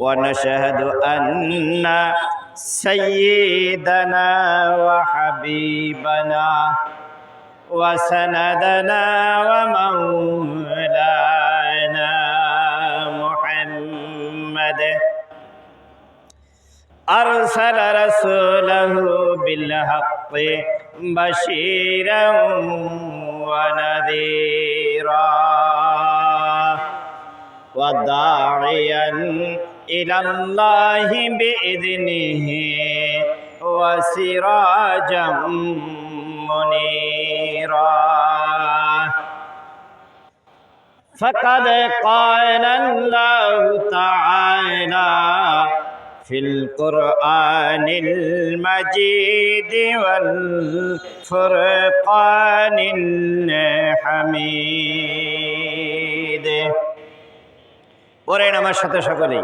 ونشهد أن سيدنا وحبيبنا وسندنا ومولانا محمد. أرسل رسوله بالحق بشيرا ونذيرا. وداعيا إلى الله بإذنه وسراجا منيرا فقد قال الله تعالى في القرآن المجيد والفرقان الحميد পড়েন আমার সাথে সকলেই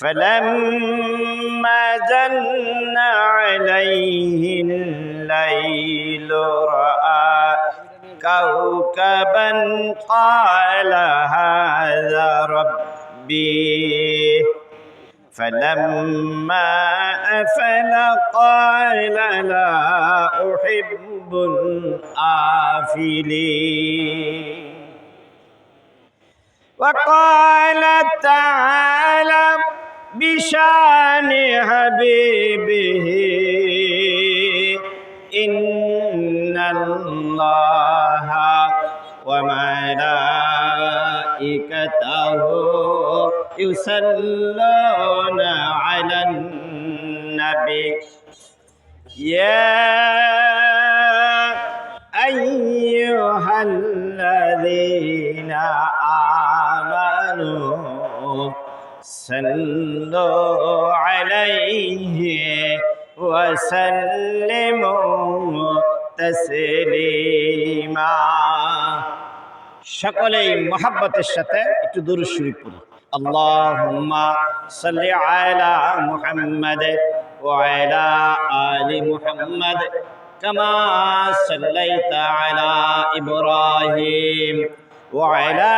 فلما جن عليه الليل رأى كوكبا قال هذا ربي. فلما أفل قال لا أحب الآفلين. وقال تعالى بشأن حبيبه. إن الله وملائكته يصلون على النبي. يا أيها الذين آمنوا صلوا عليه وسلموا تسليما সকলেই মহাব্বতের সাথে একটু দূর শরীফ পড়ি আল্লাহুম্মা সাল্লি আলা মুহাম্মাদ ওয়া আলা আলি মুহাম্মাদ কামা সাল্লাইতা আলা ইব্রাহিম ওয়া আলা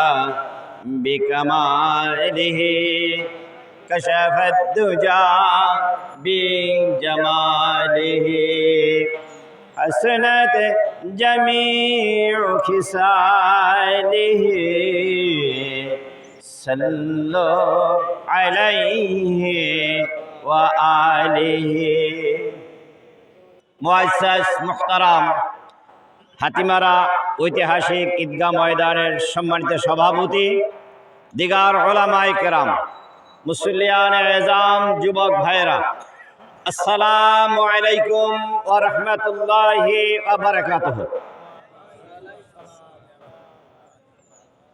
بكماله كشف الدجى بجماله حسنت جميع خصاله صلوا عليه وآله মুআজ্জাজ মুহতারাম হাতিমারা ঐতিহাসিক ঈদগাহ ময়দানের সম্মানিত সভাপতি দিগার ওলামাই কেরাম মুসলিয়ান এজাম, যুবক ভাইরা আসসালামু আলাইকুম ওয়া রাহমাতুল্লাহি ওয়া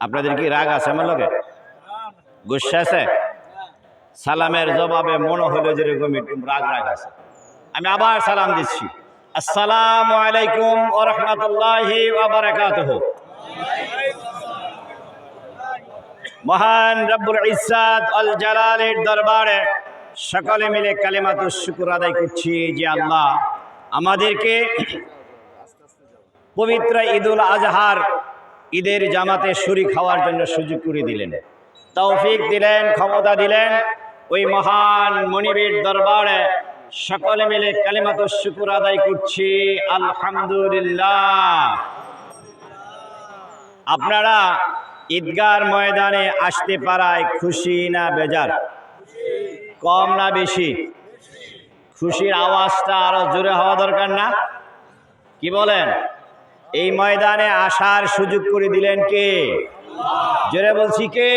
আপনাদের কি রাগ আছে আমার লগে? গুসা আছে? সালামের জবাবে মনে হলো যেরকম একটু রাগ রাগ আছে। আমি আবার সালাম দিচ্ছি। আসসালামু আলাইকুম ওয়া রাহমাতুল্লাহি ওয়া বারাকাতুহু। মহান রব্বুল ইসাদ আল জালালের দরবারে সকলে মিলে কালিমাতুর শুকুর আদায় করছি যে আল্লাহ আমাদেরকে পবিত্র ঈদুল আজহার ঈদের জামাতে শরিক হওয়ার জন্য সুযোগ করে দিলেন। তৌফিক দিলেন, ক্ষমতা দিলেন। ওই মহান মনিবের দরবারে সকলে মিলে কালিমাতুর শুকুর আদায় করছি। আলহামদুলিল্লাহ। আপনারা ঈদগার ময়দানে আসতে পারায় খুশি না বেজার? কম না বেশি? খুশির আওয়াজটা আরও জোরে হওয়া দরকার না? কি বলেন? এই ময়দানে আসার সুযোগ করে দিলেন কে? জোরে বলছি কে?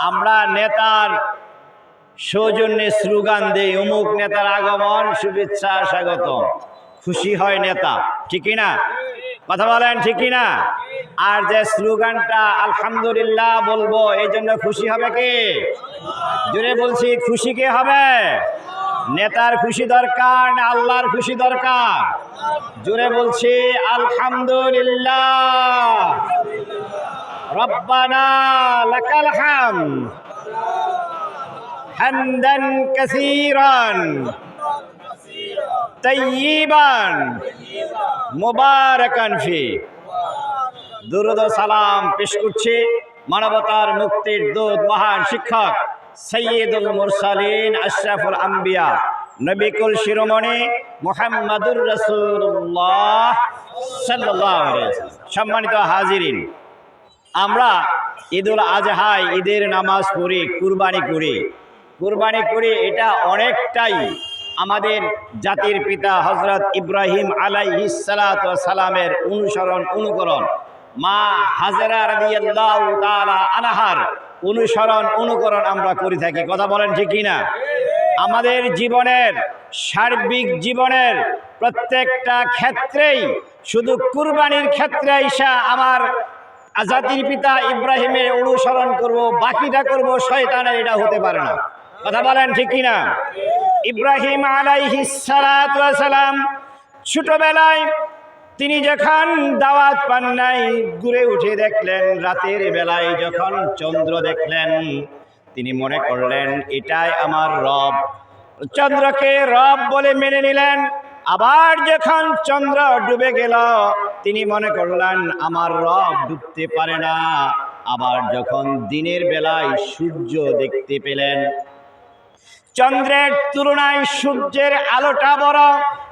আমরা নেতার সৌজন্যে স্লোগান দেই, অমুক নেতার আগমন, শুভেচ্ছা স্বাগত খুশি হয় নেতা ঠিকই না কথা বলেন ঠিকই না আর যে স্লোগানটা আলহামদুলিল্লাহ বলব, এই জন্য খুশি হবে কি? জুড়ে বলছি, খুশি কে হবে? নেতার খুশি দরকার না আল্লাহর খুশি দরকার? জুড়ে বলছি, আলহামদুলিল্লাহ। রব্বানা তাইয়িবান ফি। দুরুদ সালাম পেশ করছি মানবতার মুক্তির দূত মহান শিক্ষক সৈয়দুল মুরসালিন আশরাফুল আম্বিয়া। নবিকুল শিরোমণি মোহাম্মদুর সাল্লাল্লাহু সম্মানিত হাজিরিন, আমরা ঈদুল আজহায় ঈদের নামাজ পড়ি, কুরবানি করি। কুরবানি করি এটা অনেকটাই আমাদের জাতির পিতা হজরত ইব্রাহিম আলাইহিস সালাত ওয়া সালামের অনুসরণ, অনুকরণ। মা হাজরা রাদিয়াল্লাহু তাআলা আনহার। অনুসরণ, অনুকরণ আমরা করে থাকি। কথা বলেন ঠিক না আমাদের জীবনের, সার্বিক জীবনের প্রত্যেকটা ক্ষেত্রেই, শুধু কুরবানির ক্ষেত্রে ঈশা আমার জাতির পিতা ইব্রাহিমের অনুসরণ করব, বাকিটা করব, শয়তানের এটা হতে পারে না। কথা বলেন ঠিক কিনা? ইব্রাহিম আলাইহিস সালাম ছোটবেলায় তিনি যখন দাওয়াত পান নাই, ঘুরে উঠে দেখলেন, রাতের বেলায় যখন চন্দ্র দেখলেন, তিনি মনে করলেন, এটাই আমার রব। চন্দ্রকে রব বলে মেনে নিলেন। আবার যখন চন্দ্র ডুবে গেল, তিনি মনে করলেন, আমার রব ডুবতে পারে না। আবার যখন দিনের বেলায় সূর্য দেখতে পেলেন, চন্দ্রের তুলনায় সূর্যের আলোটা বড়।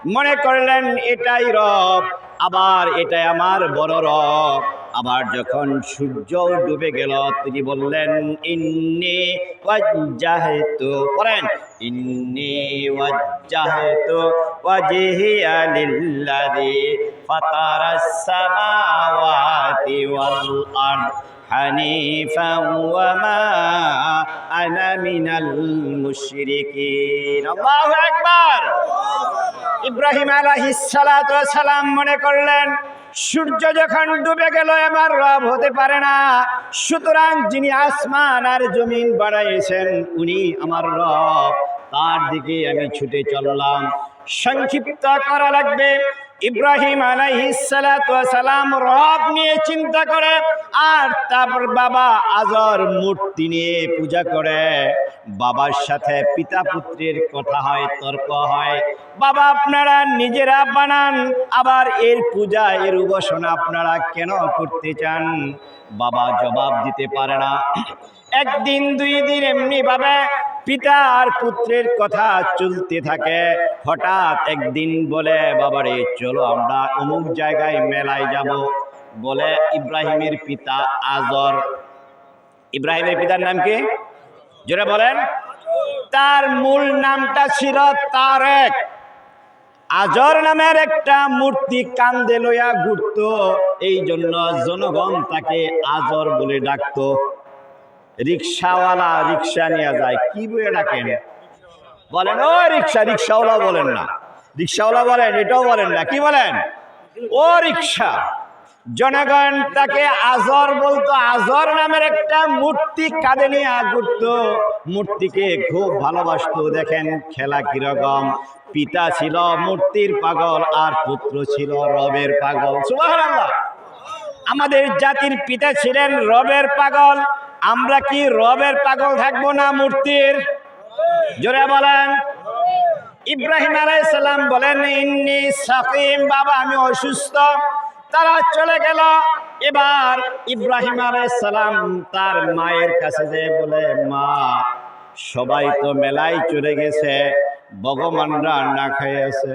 মনে করলেন, এটাই রব। আবার এটাই আমার বড় রব। আবার যখন সূর্য ডুবে গেল, তিনি বললেন, ইন্নি ওয়াজ্জাহতু। করেন ইন্নি ওয়াজ্জাহতু ওয়াজহিয়া লিল্লাযী ফাতারাস সামাওয়াতি ওয়াল আরদ হানিফাও ওয়া মা আনা মিনাল মুশরিকিন। আল্লাহু আকবার! ইব্রাহিম সালাম মনে করলেন, সূর্য যখন ডুবে গেল আমার রব হতে পারে না। সুতরাং যিনি আসমান আর জমিন বানাইছেন উনি আমার রব। তার দিকে আমি ছুটে চললাম। সংক্ষিপ্ত করা লাগবে, ইব্রাহিম সালাম রব নিয়ে চিন্তা করে, আর তারপর বাবা আজর মূর্তি নিয়ে পূজা করে। বাবার সাথে পিতা পুত্রের কথা হয়, তর্ক হয়। বাবা আপনারা নিজেরা বানান, আবার এর পূজা, এর উপাসনা আপনারা কেন করতে চান? বাবা জবাব দিতে পারে না। একদিন, দুই দিন এমনি ভাবে পিতা আর পুত্রের কথা চলতে থাকে। হঠাৎ একদিন বলে, বাবারে, চলো আমরা অমুক জায়গায় মেলায় যাব। বলে ইব্রাহিমের পিতা আজর। ইব্রাহিমের পিতার নাম কি? জোরে বলেন। তার মূল নামটা ছিল তারেক। আজর নামের একটা মূর্তি কান্দে লইয়া ঘুরত, এই জন্য জনগণ তাকে আজর বলে ডাকতো। রিক্সাওয়ালা রিক্সা নিয়ে যায়, কি বলে ডাকেন? বলেন, ও রিক্সা রিক্সাওয়ালা বলেন না। রিক্সাওয়ালা বলেন, এটাও বলেন না, কি বলেন? ও রিক্সা। জনগণ তাকে আজর বলতো, আজর নামের একটা মূর্তি কাঁধে নিয়ে ঘুরতো। মূর্তিকে খুব ভালোবাসতো, দেখেন খেলা কীরকম। পিতা ছিল মূর্তির পাগল আর পুত্র ছিল রবের পাগল। আমাদের জাতির পিতা ছিলেন রবের পাগল। আমরা কি রবের পাগল থাকব না মূর্তির? জোরে বলেন। ইব্রাহিম আলাইসাল্লাম বলেন, ইন্নি সাকিম, বাবা, আমি অসুস্থ। তারা চলে গেল। এবার ইব্রাহিম আলাইসাল্লাম তার মায়ের কাছে যে বলে, মা, সবাই তো মেলায় চলে গেছে। ভগবানরা না খেয়ে আছে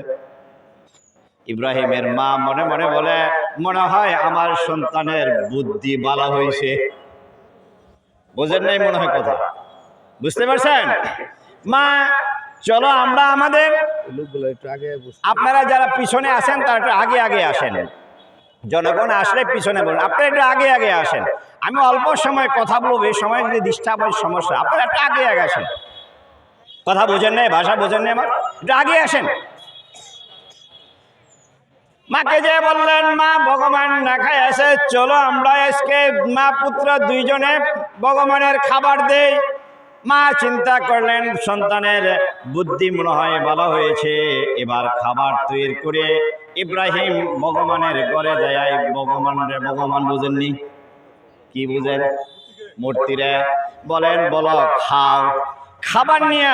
ইব্রাহিমের মা মনে মনে বলে মনে হয় আমার সন্তানের বুদ্ধি বালা হয়েছে বোঝেন নাই মনে হয় কথা? বুঝতে পারছেন? মা চলো আমরা আমাদের আপনারা যারা পিছনে আসেন তারা একটু আগে আগে আসেন। জনগণ আসলে পিছনে বলুন আপনারা একটু আগে আগে আসেন। আমি অল্প সময় কথা বলব এই সময় যদি ডিস্টার্ব হয় সমস্যা আপনারা একটু আগে আগে আসেন। কথা বোঝেন নাই, ভাষা বোঝেন নাই আমার একটু আগে আসেন। মাকে যে বললেন, মা, ভগবান না খায় আসে চলো আমরা আজকে মা পুত্র দুইজনে ভগবানের খাবার দেই। মা চিন্তা করলেন, সন্তানের বুদ্ধি মনে হয় ভালো হয়েছে। এবার খাবার তৈরি করে ইব্রাহিম ভগবানের ঘরে যায়। ভগবানের ভগবান বুঝেননি। কি বুঝেন? মূর্তিরে বলেন, বলো, খাও। খাবার নিয়ে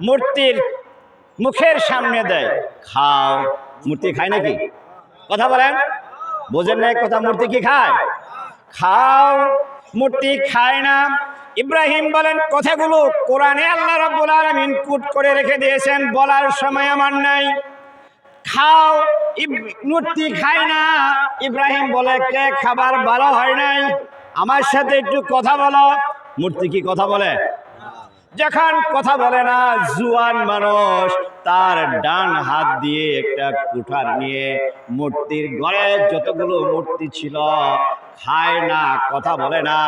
মূর্তির মুখের সামনে দেয়। খাও। মূর্তি খায় নাকি? কথা বলেন। বোঝেন নাই কথা, মূর্তি কি খায়? খাও। মূর্তি খায় না। ইব্রাহিম বলেন, কথাগুলো কোরআনে আল্লাহ রাব্বুল আলামিন কুট করে রেখে দিয়েছেন, বলার সময় আমার নাই। খাও। মূর্তি খায় না। ইব্রাহিম বলে, কে খাবার ভালো হয় নাই? আমার সাথে একটু কথা বলো। মূর্তি কি কথা বলে? যখন কথা বলে না, জুয়ান মানুষ, তার ডান হাত দিয়ে একটা কুঠার নিয়ে মূর্তির ঘরে যতগুলো মূর্তি ছিল, খায় না, কথা বলে না,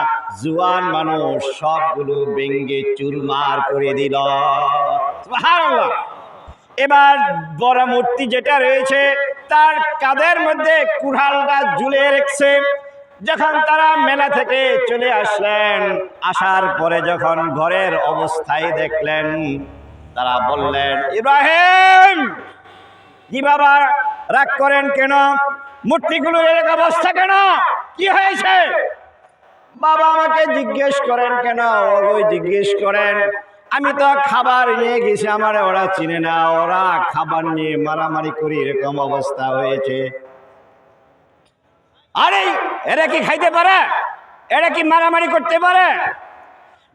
জুয়ান মানুষ সবগুলো ভেঙ্গে চুরমার করে দিল। এবার বড় মূর্তি যেটা রয়েছে, তার কাদের মধ্যে কুড়ালটা ঝুলে রেখেছে যখন তারা মেলা থেকে চলে আসলেন আসার পরে যখন ঘরের অবস্থায় দেখলেন তারা বললেন ইব্রাহিম! কি বাবা রাগ করেন কেন? মূর্তিগুলো এরকম অবস্থা কেন? কি হয়েছে? বাবা আমাকে জিজ্ঞেস করেন কেন? ওই জিজ্ঞেস করেন আমি তো খাবার নিয়ে গেছি আমার ওরা চিনে না ওরা খাবার নিয়ে মারামারি করি এরকম অবস্থা হয়েছে। আরে, এরা কি খাইতে পারে? এরা কি মারামারি করতে পারে?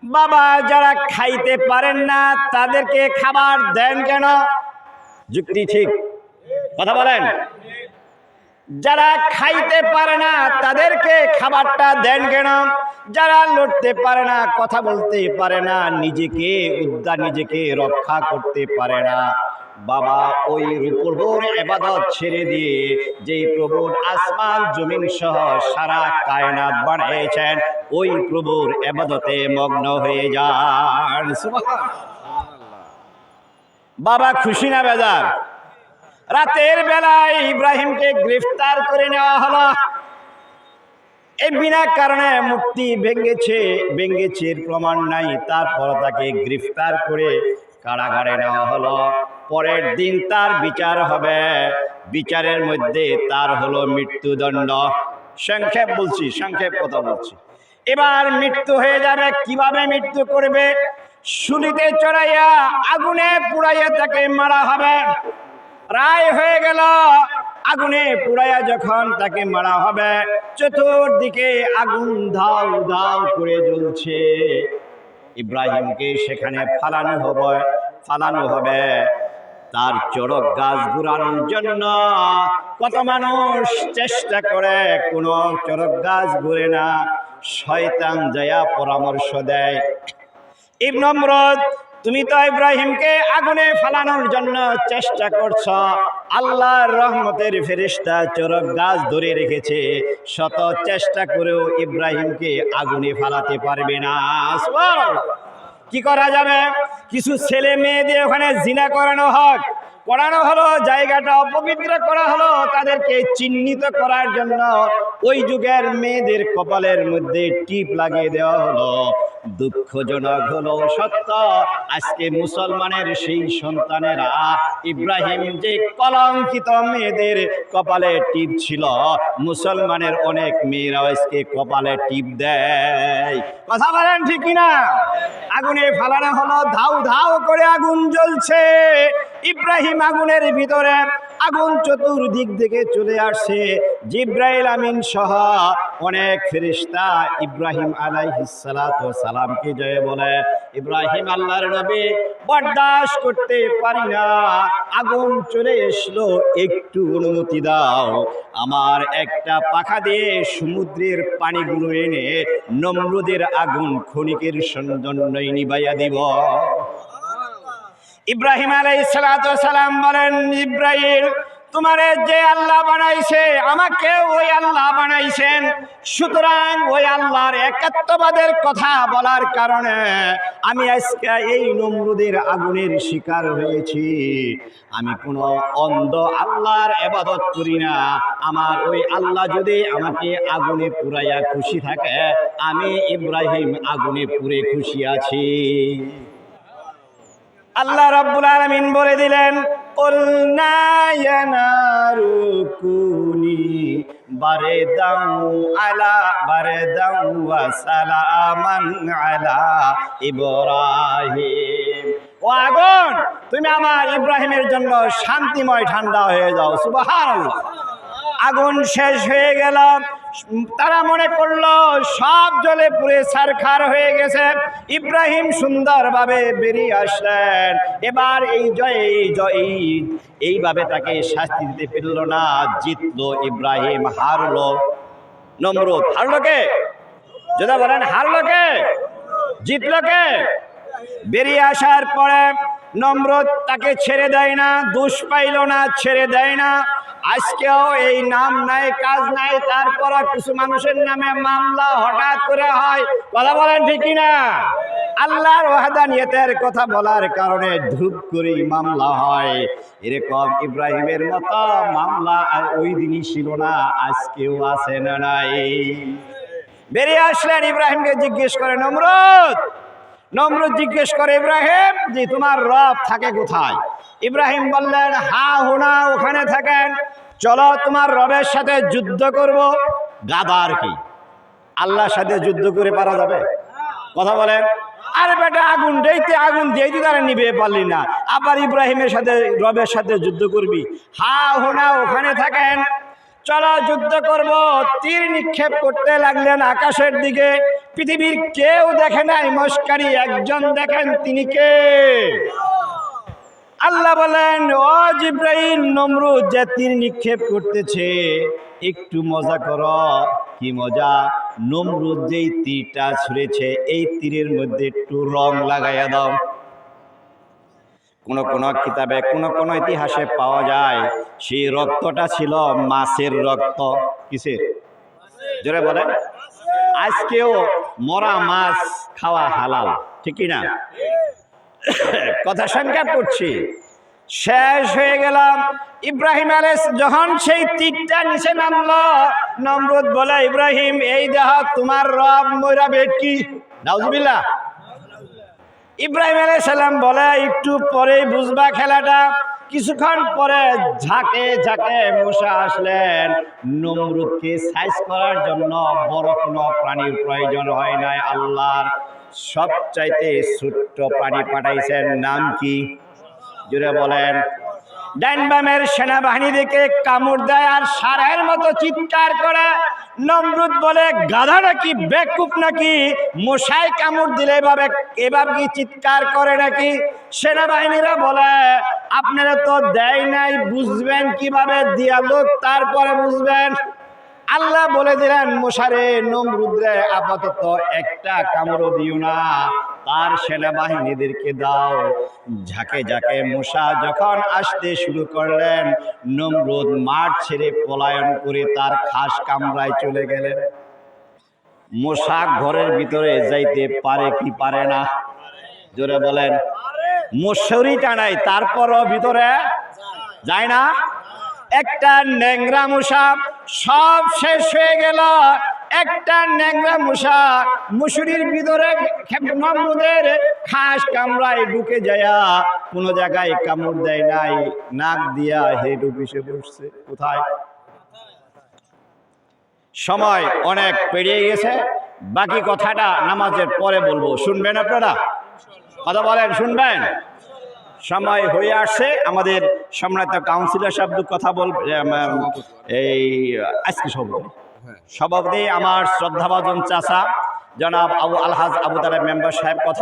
বাবা, যারা খাইতে পারেন না, তাদেরকে খাবার দেন কেন? যুক্তি ঠিক। কথা বলেন। যারা খাইতে পারে না, তাদেরকে খাবারটা দেন কেন? যারা লড়তে পারে না, কথা বলতে পারে না, নিজেকে উদ্ধার, নিজেকে রক্ষা করতে পারে না। বাবা ওই প্রভুর এবাদত ছেড়ে দিয়ে যে প্রভুর আসমান জমিন সহ সারা কায়নাত বানিয়েছেন, ওই প্রভুর এবাদতে মগ্ন হয়ে যান। বাবা খুশি না বেজার? রাতের বেলায় ইব্রাহিমকে গ্রেফতার করে নেওয়া হলো। এই বিনা কারণে মূর্তি ভেঙেছে ভেঙেছে এর প্রমাণ নাই, তারপর তাকে গ্রেফতার করে কারাগারে নেওয়া হলো। পরের দিন তার বিচার হবে। বিচারের মধ্যে তার হলো মৃত্যুদণ্ড। সংক্ষেপ বলছি, সংক্ষেপ কথা বলছি। এবার মৃত্যু হয়ে যাবে, কীভাবে মৃত্যু করবে? শুলিতে চড়াইয়া আগুনে পুড়াইয়া তাকে মারা হবে। রায় হয়ে গেল, আগুনে পুড়াইয়া যখন তাকে মারা হবে, চতুর্দিকে আগুন ধাও ধাও করে জ্বলছে। ইব্রাহিমকে সেখানে ফালানো হবে ফালানো হবে। তার চড়ক গাছ ঘুরানোর জন্য কত মানুষ চেষ্টা করে, কোনো চড়ক গাছ ঘুরে না। শয়তান জয়া পরামর্শ দেয়। ইবনমরদ তুমি তো ইব্রাহিমকে আগুনে ফালানোর জন্য চেষ্টা করছ। আল্লাহর রহমতের ফেরিস্তা চরক গাছ ধরে রেখেছে। শত চেষ্টা করেও ইব্রাহিমকে আগুনে ফালাতে পারবে না। কি করা যাবে? কিছু ছেলে মেয়ে দিয়ে ওখানে জিনা করানো হোক করানো হলো, জায়গাটা অপবিত্র করা হলো, তাদেরকে চিহ্নিত করার জন্য ওই যুগের মেয়েদের কপালের মধ্যে টিপ লাগিয়ে দেওয়া হলো। দুঃখজনক হলো সত্য। আজকে মুসলমানের সেই সন্তানেরা ইব্রাহিম যে কলঙ্কিত মেয়েদের কপালে টিপ ছিল, মুসলমানের অনেক মেয়েরাও আজকে কপালে টিপ দেয়। কথা বলেন ঠিক না আগুনে ফালানো হলো, ধাউ ধাউ করে আগুন জ্বলছে। ইব্রাহিম আগুনের ভিতরে আগুন চতুর্দিক থেকে চলে আসছে জিব্রাইল আমিন সহ অনেক ফেরিস্তা ইব্রাহিম সালামকে জয় বলে। ইব্রাহিম আল্লাহর নবী বরদাস্ত করতে পারি না। আগুন চলে এসলো, একটু অনুমতি দাও। আমার একটা পাখা দিয়ে সমুদ্রের পানিগুলো এনে নম্রদের আগুন ক্ষণিকের জন্যই নিবাইয়া দিব। ইব্রাহিম আলাইসালাম বলেন, ইব্রাহিম, তোমারে যে আল্লাহ বানাইছে আমাকে ওই আল্লাহ বানাইছেন। সুতরাং ওই আল্লাহর একাত্মবাদের কথা বলার কারণে আমি আজকে এই নমরুদের আগুনের শিকার হয়েছি। আমি কোনো অন্ধ আল্লাহর এবাদত করি না। আমার ওই আল্লাহ যদি আমাকে আগুনে পুরাইয়া খুশি থাকে, আমি ইব্রাহিম আগুনে পুরে খুশি আছি। আল্লাহ রাব্বুল আলামিন বলে দিলেন কুনি বারেদাউ আলা বারেদাউ ওয়া সালামান আলা ইব্রাহিম। ও আগুন, তুমি আমার ইব্রাহিমের জন্য শান্তিময় ঠান্ডা হয়ে যাও, সুবহানাল্লাহ। আগুন শেষ হয়ে গেল তারা মনে করল, সব জলে পুরে সারখার হয়ে গেছে। ইব্রাহিম সুন্দরভাবে বেরিয়ে আসলেন। এবার এই জয় এই জয়, এই- এইভাবে তাকে শাস্তি দিতে পারল না, জিতলো ইব্রাহিম, হারলো। নমরুদ, হারলো কে? যদি বলেন, হারলো কে? জিতলো কে? বেরিয়ে আসার পরে নম্রত তাকে ছেড়ে দেয় না, দুষ পাইল না, ছেড়ে দেয় না। আজকেও এই নাম নাই, কাজ নাই তারপর কিছু মানুষের নামে মামলা হঠাৎ করে হয়। কথা বলেন ঠিকই না আল্লাহর ওয়াহাদানিয়তের কথা বলার কারণে ধূপ করে মামলা হয়। এরকম ইব্রাহিমের মতো মামলা আর ওই দিনই ছিল না, আজকেও আছে না নাই। বেরিয়ে আসলেন ইব্রাহিমকে জিজ্ঞেস করে, নমরুদ? নমরুদ জিজ্ঞেস করে, ইব্রাহিম যে তোমার রব থাকে কোথায়? ইব্রাহিম বললেন, হা, হুনা, ওখানে থাকেন। চলো, তোমার রবের সাথে যুদ্ধ করব। গাদা আর কি? আল্লাহর সাথে যুদ্ধ করে পারা যাবে? কথা বলেন। আরে বেটা, আগুন দেইতে আগুন দিয়েই তারা নিবে, পারলি না। আবার ইব্রাহিমের সাথে, রবের সাথে যুদ্ধ করবি। হা, হোনা, ওখানে থাকেন। চলো, যুদ্ধ করব। তীর নিক্ষেপ করতে লাগলেন আকাশের দিকে। পৃথিবীর কেউ দেখে নাই, মস্কারি, একজন দেখেন তিনি কে? আল্লাহ বলেন, ও জিব্রাইল, নমরুদ, যে তীর নিক্ষেপ করতেছে, একটু মজা কর। কি মজা? নমরুদ যেই তীরটা ছুঁড়েছে, এই তীরের মধ্যে একটু রং লাগাইয়া দাও। কোন কোন কিতাবে, কোন কোন ইতিহাসে পাওয়া যায়, সেই রক্তটা ছিল মাছের রক্ত। কিসের? জোরে বলেন। আজকেও মরা মাছ খাওয়া হালাল ঠিকই না? কথা সংখ্যা করছি। শেষ হয়ে গেলাম। ইব্রাহিম আলেস যখন সেই তীরটা নিচে নামলো, নমরুদ বলে, ইব্রাহিম, এই দেহ তোমার রব ময়রা বেটকি নাউজুবিল্লাহ। ইব্রাহিম আলাইহিস সালাম বলে, একটু পরেই বুঝবা খেলাটা। কিছুক্ষণ পরে ঝাঁকে ঝাঁকে মশা আসলেন। নমরুদকে সাইজ করার জন্য বড় কোনো প্রাণীর প্রয়োজন হয় নাই, আল্লাহর সবচাইতে ছোট্ট প্রাণী পাঠাইছেন। নাম কি? জুড়ে বলেন। ডাইনবামের সেনাবাহিনী দেখে কামড় দেয় আর সারের মতো চিৎকার করে। নমরুদ বলে, গাধা নাকি? বেকুপ নাকি? মশাই কামড় দিলে এভাবে এভাবে কি চিৎকার করে নাকি? সেনাবাহিনীরা বলে, আপনারা তো দেয় নাই, বুঝবেন কীভাবে? দিয়া লোক তারপরে বুঝবেন। আল্লাহ বলে দিলেন, মশারে নমরুদ্রে আপাতত একটা কামড়ও দিও না, তার সেনাবাহিনীদেরকে দাও। ঝাঁকে ঝাঁকে মশা যখন আসতে শুরু করলেন, নমরুদ মাঠ ছেড়ে পলায়ন করে তার খাস কামরায় চলে গেলেন। মশা ঘরের ভিতরে যাইতে পারে কি পারে না? জোরে বলেন মুসরি টানাই তারপরও ভিতরে যায় না? একটা ন্যাংরা মশা সব শেষ হয়ে গেল। একটা ন্যাংরা মশা মুসুরির ভিতরে মাহমুদের খাস কামড়ায় ঢুকে যায়া। কোনো জায়গায় কামড় দেয় নাই, নাক দিয়া হেড অফিসে বসছে। কোথায়? সময় অনেক পেরিয়ে গেছে। বাকি কথাটা নামাজের পরে বলব। শুনবেন আপনারা? কথা বলেন, শুনবেন? সময় হয়ে আসে আমাদের সম্রাট কাউন্সিলর সাহেব দু কথা বল এই আজকে সভাপতি। হ্যাঁ। সভাপতি আমার শ্রদ্ধাভাজন চাচা জনাব আবু আলহাজ আবু তালা মেম্বার সাহেব কথা